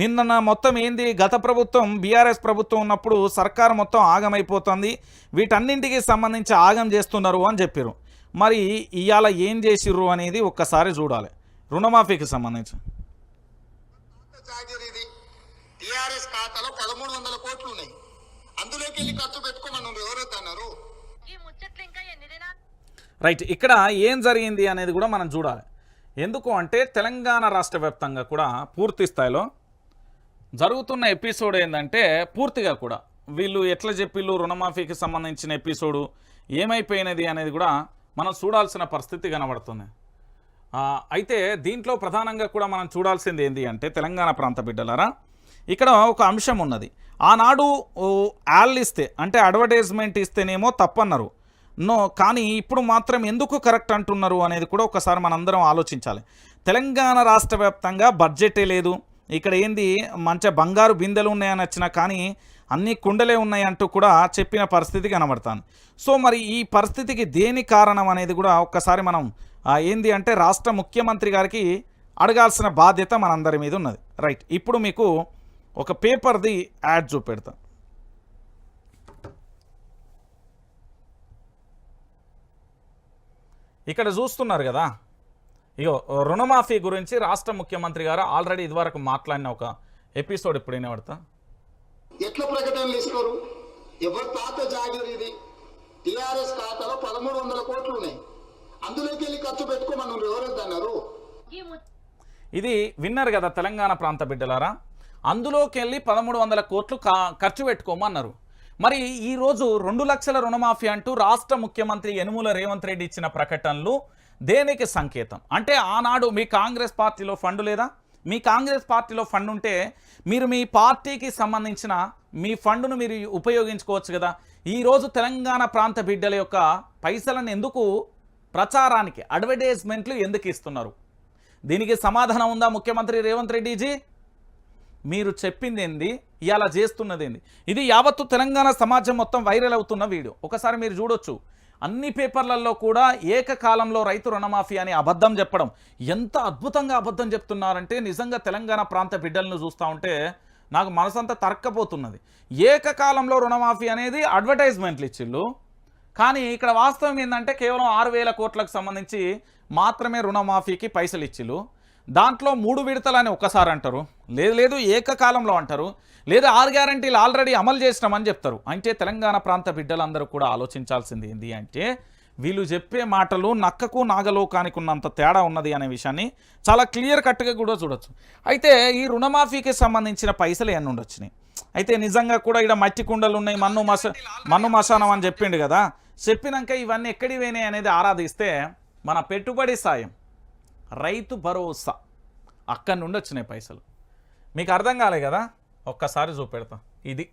నిన్న మొత్తం ఏంది? గత ప్రభుత్వం బీఆర్ఎస్ ప్రభుత్వం ఉన్నప్పుడు సర్కారు మొత్తం ఆగమైపోతుంది. వీటన్నింటికి సంబంధించి ఆగం చేస్తున్నారు అని చెప్పారు మరి ఇవాళ ఏం చేసిర్రు అనేది ఒక్కసారి చూడాలి. రుణమాఫీకి సంబంధించి. టిఆర్ఎస్ ఖాతాలో పదమూడు వందల కోట్లు ఉన్నాయి. అందులోకి వెళ్ళి ఖర్చు పెట్టుకోమని నువ్వు ఎవరొద్దన్నారు ఈ ముచ్చట్లు ఇంకా ఎన్ని దినాలు రైట్ ఇక్కడ ఏం జరిగింది అనేది కూడా మనం చూడాలి. ఎందుకు అంటే తెలంగాణ రాష్ట్ర వ్యాప్తంగా కూడా పూర్తి స్థాయిలో జరుగుతున్న ఎపిసోడ్ ఏంటంటే పూర్తిగా కూడా వీళ్ళు ఎట్లా చెప్పిళ్ళు రుణమాఫీకి సంబంధించిన ఎపిసోడు ఏమైపోయినది అనేది కూడా మనం చూడాల్సిన పరిస్థితి కనబడుతుంది. అయితే దీంట్లో ప్రధానంగా కూడా మనం చూడాల్సింది ఏంటి అంటే తెలంగాణ ప్రాంత బిడ్డలారా ఇక్కడ ఒక అంశం ఉన్నది. ఆనాడు యాల్ ఇస్తే అంటే అడ్వర్టైజ్మెంట్ ఇస్తేనేమో తప్పన్నారు. నో కానీ ఇప్పుడు మాత్రం ఎందుకు కరెక్ట్ అంటున్నారు అనేది కూడా ఒకసారి మనందరం ఆలోచించాలి. తెలంగాణ రాష్ట్ర వ్యాప్తంగా బడ్జెటే లేదు. ఇక్కడ ఏంది మంచి బంగారు బిందెలు ఉన్నాయని వచ్చినా కానీ అన్ని కుండలే ఉన్నాయి అంటూ కూడా చెప్పిన పరిస్థితి కనబడతాను సో మరి ఈ పరిస్థితికి దేని కారణం అనేది కూడా ఒక్కసారి మనం ఏంది అంటే రాష్ట్ర ముఖ్యమంత్రి గారికి అడగాల్సిన బాధ్యత మనందరి మీద ఉన్నది. రైట్ ఇప్పుడు మీకు ఒక పేపర్ది యాడ్ చూపెడతా. ఇక్కడ చూస్తున్నారు కదా ఇగో రుణమాఫీ గురించి రాష్ట్ర ముఖ్యమంత్రి గారు ఆల్రెడీ ఇదివరకు మాట్లాడిన ఒక ఎపిసోడ్ ఇప్పుడు వినబడతా? ఎట్లా ప్రకటనలు ఇస్తారు? ఎవరి తాత జాగీర్ ఇది? టిఆర్ఎస్ ఖాతాలో పదమూడు వందల కోట్లు ఉన్నాయి. అందులోకి వెళ్ళి ఖర్చు పెట్టుకోమని ఎవరొద్దన్నారు ఇది విన్నారు కదా తెలంగాణ ప్రాంత బిడ్డలారా? అందులోకి వెళ్ళి పదమూడు వందల కోట్లు ఖర్చు పెట్టుకోమన్నారు. మరి ఈరోజు రెండు లక్షల రుణమాఫీ అంటూ రాష్ట్ర ముఖ్యమంత్రి యనుమల రేవంత్ రెడ్డి ఇచ్చిన ప్రకటనలు దేనికి సంకేతం? అంటే ఆనాడు మీ కాంగ్రెస్ పార్టీలో ఫండ్ లేదా? మీ కాంగ్రెస్ పార్టీలో ఫండ్ ఉంటే మీరు మీ పార్టీకి సంబంధించిన మీ ఫండ్ను మీరు ఉపయోగించుకోవచ్చు కదా. ఈరోజు తెలంగాణ ప్రాంత బిడ్డల యొక్క పైసలను ఎందుకు ప్రచారానికి అడ్వర్టైజ్మెంట్లు ఎందుకు ఇస్తున్నారు? దీనికి సమాధానం ఉందా ముఖ్యమంత్రి రేవంత్ రెడ్డిజీ మీరు చెప్పింది ఏంది? ఇలా చేస్తున్నది ఏంది? ఇది యావత్తు తెలంగాణ సమాజం మొత్తం వైరల్ అవుతున్న వీడియో. ఒకసారి మీరు చూడొచ్చు. అన్ని పేపర్లలో కూడా ఏకకాలంలో రైతు రుణమాఫీ అని అబద్ధం చెప్పడం. ఎంత అద్భుతంగా అబద్ధం చెప్తున్నారంటే నిజంగా తెలంగాణ ప్రాంత బిడ్డలను చూస్తూ ఉంటే నాకు మనసంతా తరక్కపోతున్నది. ఏకకాలంలో రుణమాఫీ అనేది అడ్వర్టైజ్మెంట్లు ఇచ్చిళ్ళు. కానీ ఇక్కడ వాస్తవం ఏంటంటే కేవలం ఆరు వేల కోట్లకు సంబంధించి మాత్రమే రుణమాఫీకి పైసలు ఇచ్చిళ్ళు దాంట్లో మూడు విడతలని ఒకసారి అంటారు. లేదు లేదు ఏకకాలంలో అంటారు. లేదా ఆరు గ్యారంటీలు ఆల్రెడీ అమలు చేసినామని చెప్తారు. అంటే తెలంగాణ ప్రాంత బిడ్డలందరూ కూడా ఆలోచించాల్సింది ఏంటి అంటే వీళ్ళు చెప్పే మాటలు నక్కకు నాగలోకానికి ఉన్నంత తేడా ఉన్నది అనే విషయాన్ని చాలా క్లియర్ కట్గా కూడా చూడొచ్చు. అయితే ఈ రుణమాఫీకి సంబంధించిన పైసలు ఎన్ని ఉండొచ్చినాయి? అయితే నిజంగా కూడా ఇక్కడ మట్టి కుండలు ఉన్నాయి మన్ను మస మన్ను మశానం అని చెప్పిండు కదా. చెప్పినాక ఇవన్నీ ఎక్కడి పోయినాయి అనేది ఆరాధిస్తే మన పెట్టుబడి సాయం. రైతు భరోసా. అక్కడి నుండి వచ్చినాయి పైసలు. మీకు అర్థం కాలే కదా? ఒక్కసారి చూపెడతా. ఇది.